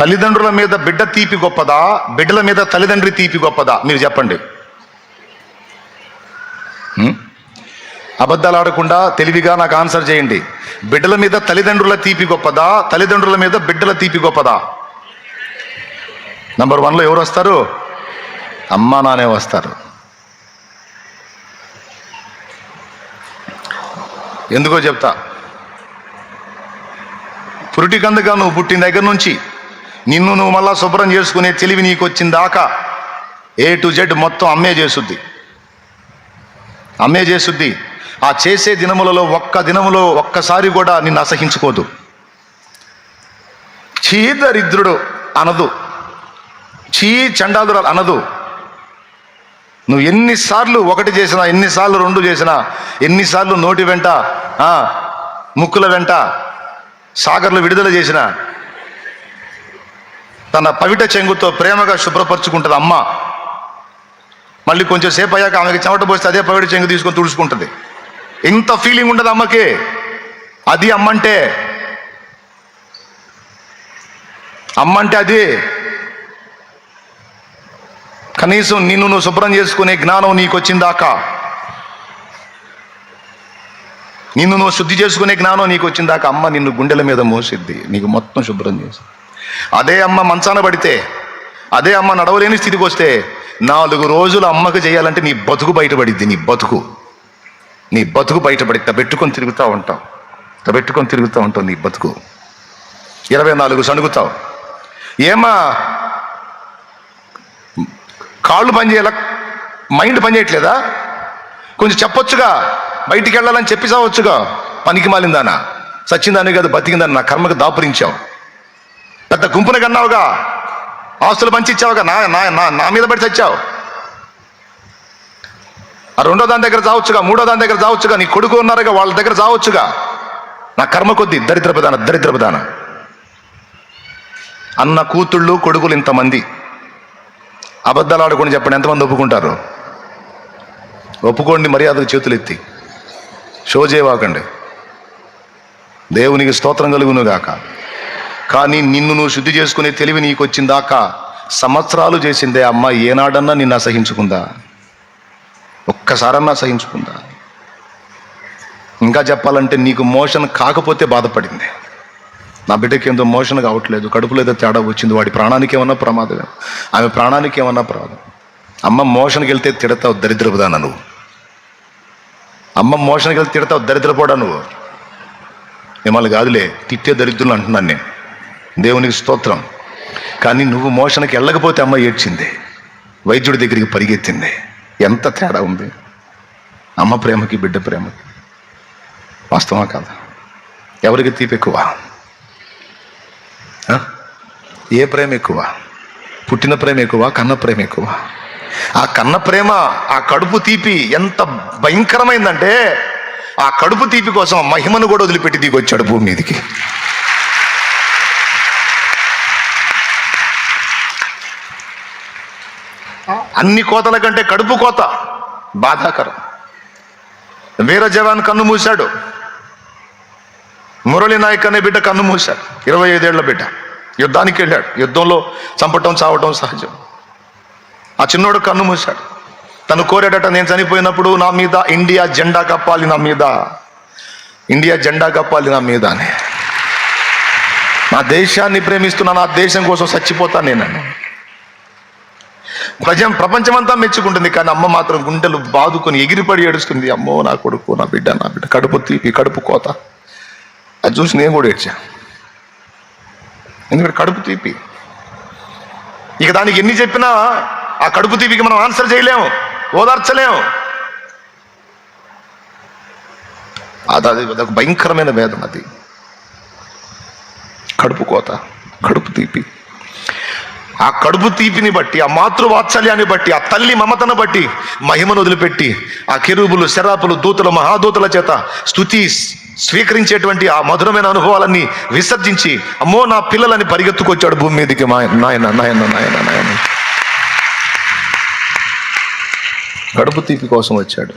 తల్లిదండ్రుల మీద బిడ్డ తీపి గొప్పదా? బిడ్డల మీద తల్లిదండ్రి తీపి గొప్పదా? మీరు చెప్పండి. అబద్ధాలు ఆడకుండా తెలివిగా నాకు ఆన్సర్ చేయండి. బిడ్డల మీద తల్లిదండ్రుల తీపి గొప్పదా? తల్లిదండ్రుల మీద బిడ్డల తీపి గొప్పదా? నంబర్ వన్లో ఎవరు వస్తారు? అమ్మా నానే వస్తారు. ఎందుకో చెప్తా. పురిటి కందుగా నువ్వు పుట్టిన దగ్గర నుంచి నిన్ను నువ్వు మళ్ళా శుభ్రం చేసుకునే తెలివి నీకు వచ్చిందాకా ఏ టు జెడ్ మొత్తం అమ్మే చేసుద్ది అమ్మే చేసుద్ది ఆ చేసే దినములలో ఒక్క దినములో ఒక్కసారి కూడా నిన్ను అసహించుకోదు. చీ దరిద్రుడు అనదు. చీ చండాదురాలు అనదు. నువ్వు ఎన్నిసార్లు ఒకటి చేసినా ఎన్నిసార్లు రెండు చేసినా ఎన్నిసార్లు నోటి వెంట ముక్కుల వెంట సాగర్లు విడుదల చేసినా తన పవిట చెంగుతో ప్రేమగా శుభ్రపరచుకుంటుంది అమ్మ. మళ్ళీ కొంచెం సేపు అయ్యాక ఆమెకి చెమట పోస్తే అదే పవిట చెంగు తీసుకొని తుడుచుకుంటుంది. ఇంత ఫీలింగ్ ఉండదు అమ్మకి. అది అమ్మంటే. అమ్మంటే అది. కనీసం నిన్ను నువ్వు శుభ్రం చేసుకునే జ్ఞానం నీకు వచ్చిందాక నిన్ను నువ్వు శుద్ధి చేసుకునే జ్ఞానం నీకు వచ్చిందాకా అమ్మ నిన్ను గుండెల మీద మోసిద్ది. నీకు మొత్తం శుభ్రం చేసి అదే అమ్మ మంచాన పడితే అదే అమ్మ నడవలేని స్థితికి వస్తే నాలుగు రోజులు అమ్మకు చేయాలంటే నీ బతుకు బయటపడిద్ది నీ బతుకు. నీ బతుకు బయటపడి తబెట్టుకొని పెట్టుకొని తిరుగుతూ ఉంటావు. తబెట్టుకొని పెట్టుకొని తిరుగుతూ ఉంటావు నీ బతుకు. ఇరవై నాలుగు సణుగుతావు. ఏమా కాళ్ళు పని చేయాల? మైండ్ పని చేయట్లేదా? కొంచెం చెప్పొచ్చుగా బయటికి వెళ్ళాలని చెప్పి చావచ్చుగా. పనికి మాలిందానా? సచ్చిందాని కాదు బతికిందని నా కర్మకు దాపురించావు. పెద్ద గుంపున కన్నావుగా. ఆస్తులు పంచి ఇచ్చావుగా నా నా నా- నా మీద పడి చచ్చావు. ఆ రెండో దాని దగ్గర చావచ్చుగా మూడో దాని దగ్గర చావచ్చుగా నీ కొడుకు ఉన్నారుగా వాళ్ళ దగ్గర చావచ్చుగా. నా కర్మ కొద్ది దరిద్ర ప్రధాన దరిద్ర ప్రధాన. అన్న కూతుళ్ళు కొడుకులు ఇంతమంది. అబద్ధాలు ఆడుకొని చెప్పండి ఎంతమంది ఒప్పుకుంటారు? ఒప్పుకోండి మర్యాదకు చేతులు ఎత్తి షో చేయవాకండి. దేవునికి స్తోత్రం కలుగును గాక కానీ నిన్ను నువ్వు శుద్ధి చేసుకునే తెలివి నీకు వచ్చిందాకా సంవత్సరాలు చేసిందే అమ్మ ఏనాడన్నా నిన్ను అసహించుకుందా? ఒక్కసారన్నా అసహించుకుందా? ఇంకా చెప్పాలంటే నీకు మోషన్ కాకపోతే బాధపడింది. నా బిడ్డకి ఏందో మోషన్ కావట్లేదు కడుపులో ఏదో తేడా వచ్చింది వాడి ప్రాణానికి ఏమన్నా ప్రమాదమే. ఆమె ప్రాణానికి ఏమన్నా ప్రమాదం. అమ్మ మోషన్కి వెళ్తే తిడతావు దరిద్రపుదాన నువ్వు? అమ్మ మోషన్కి వెళ్తే తిడతావు దరిద్రపోడా నువ్వు? మిమ్మల్ని కాదులే తిట్టే దరిద్రులు అంటున్నాను నేను. దేవునికి స్తోత్రం. కానీ నువ్వు మోషన్కి వెళ్ళకపోతే అమ్మ ఏడ్చింది. వైద్యుడి దగ్గరికి పరిగెత్తింది. ఎంత తేడా ఉంది. అమ్మ ప్రేమకి బిడ్డ ప్రేమకి. వాస్తవా కాదా? ఎవరికి తీపి ఎక్కువ? ఏ ప్రేమ ఎక్కువ? పుట్టిన ప్రేమ ఎక్కువ కన్న ప్రేమ ఎక్కువ? ఆ కన్న ప్రేమ ఆ కడుపు తీపి ఎంత భయంకరమైందంటే ఆ కడుపు తీపి కోసం మహిమను కూడా వదిలిపెట్టి దిగొచ్చాడు భూమి మీదకి. అన్ని కోతల కంటే కడుపు కోత బాధాకరం. వీర జవాన్ కన్ను మూశాడు. మురళి నాయక్ అనే బిడ్డ కన్ను మూశాడు. ఇరవై ఐదేళ్ళ బిడ్డ. యుద్ధానికి వెళ్ళాడు. యుద్ధంలో చంపటం చావటం సహజం. ఆ చిన్నోడు కన్ను మూశాడు. తను కోరాడట నేను చనిపోయినప్పుడు నా మీద ఇండియా జెండా కప్పాలి నా మీద. ఇండియా జెండా కప్పాలి నా మీద అని. నా దేశాన్ని ప్రేమిస్తున్నా నా దేశం కోసం చచ్చిపోతాను నేనని. ప్రజం ప్రపంచమంతా మెచ్చుకుంటుంది కానీ అమ్మ మాత్రం గుండెలు బాదుకొని ఎగిరిపడి ఏడుస్తుంది అమ్మో నా కొడుకు నా బిడ్డ నా బిడ్డ కడుపు తీపి కడుపు కోత. అది చూసి నేను కూడా ఏడ్చా. ఎందుకంటే కడుపు తీపి. ఇక దానికి ఎన్ని చెప్పినా ఆ కడుపు తీపికి మనం ఆన్సర్ చేయలేము ఓదార్చలేము. అది అది భయంకరమైన వేదన అది. కడుపు కోత కడుపు తీపి. ఆ కడుపు తీపిని బట్టి ఆ మాతృవాత్సల్యాన్ని బట్టి ఆ తల్లి మమతను బట్టి మహిమను వదిలిపెట్టి ఆ కెరూబులు శరాపులు దూతలు మహాదూతల చేత స్థుతి స్వీకరించేటువంటి ఆ మధురమైన అనుభవాలన్నీ విసర్జించి అమ్మో నా పిల్లలని పరిగెత్తుకొచ్చాడు భూమి మీదకి మా నాయన నాయన నాయన నాయన. కడుపు తీపి కోసం వచ్చాడు.